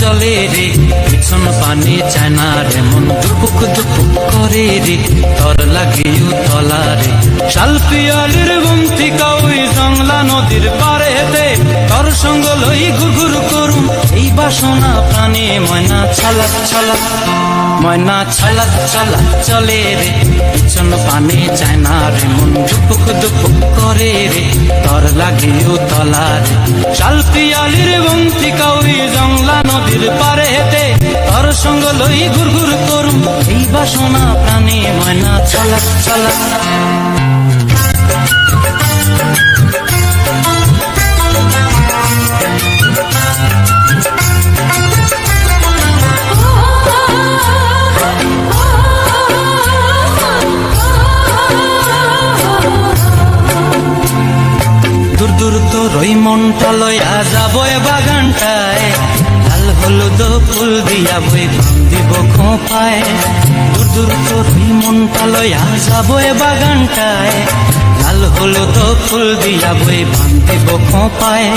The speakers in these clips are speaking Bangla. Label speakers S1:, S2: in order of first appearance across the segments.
S1: চলে রে। পিছন পানি চায় না রে, মন দুপুক দুপুক করে রে। তর লাগিও তলা রে। শাল পিয়ালির গুমতি কাউই জংলা নদীর পারে হেতে তর সঙ্গ লই ঘুরঘুর করুম। এই বাসনা প্রাণে ময়না ছালাক ছালাক ময়না ছালাক ছালাক চলে রে। পিছন পানি চায় না রে, মন দুপুক দুপুক করে রে, তর লাগিও তলা রে। শালপিয়ালির বন্তি কাউরি জংলা নদীর পারে হেতে তর সঙ্গ লই ঘুর ঘুর করুম, এই বাসনা প্রাণে ময়না চলা ছালাক রই মনটা লয়া যাব বাগানটায় লাল হলুদ ফুল দিয়া বই দিব খোপায় দূর দূর রই মনটা লয়া যাব বাগানটায় লাল হলুদ ফুল দিয়া বই দিব খোপায়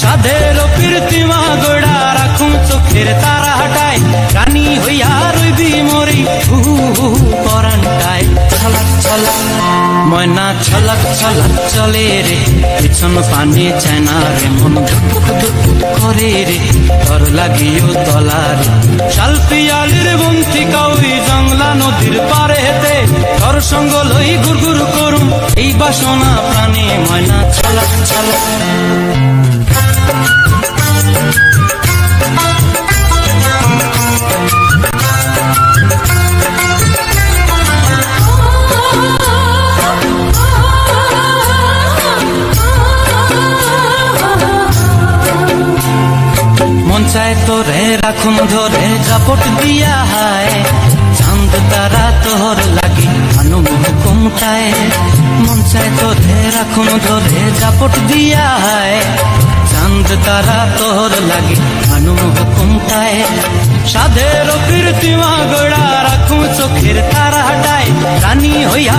S1: সাধের কীর্তিমা গোড়া রাখুন চোখের তারা হাটায় ময়না ছলক ছলক চলে রে, পিছন পানি চায় রে, মন করে রে তর লাগিও তলা রে শাল বন্তি কাউরি জংলা নদীর পারে হেতে তর সঙ্গ লই গুরগুর করুম, এই বাসনা প্রাণে ময়না ছলক ছলাক। চায় তোরে, রাখুন ধরে জাপট দিয়া হায়। চাঁদ তারা তোর লাগি মানু হুকুমটায় মন চায় তোরে, রাখুন ধরে জাপট দিয়া হায়। চাঁদ তারা তোর লাগি মানু হুকুমটায় সাধের কীর্তিমা গোড়া রাখুন চোখের তারা হাটায় রানী হইয়া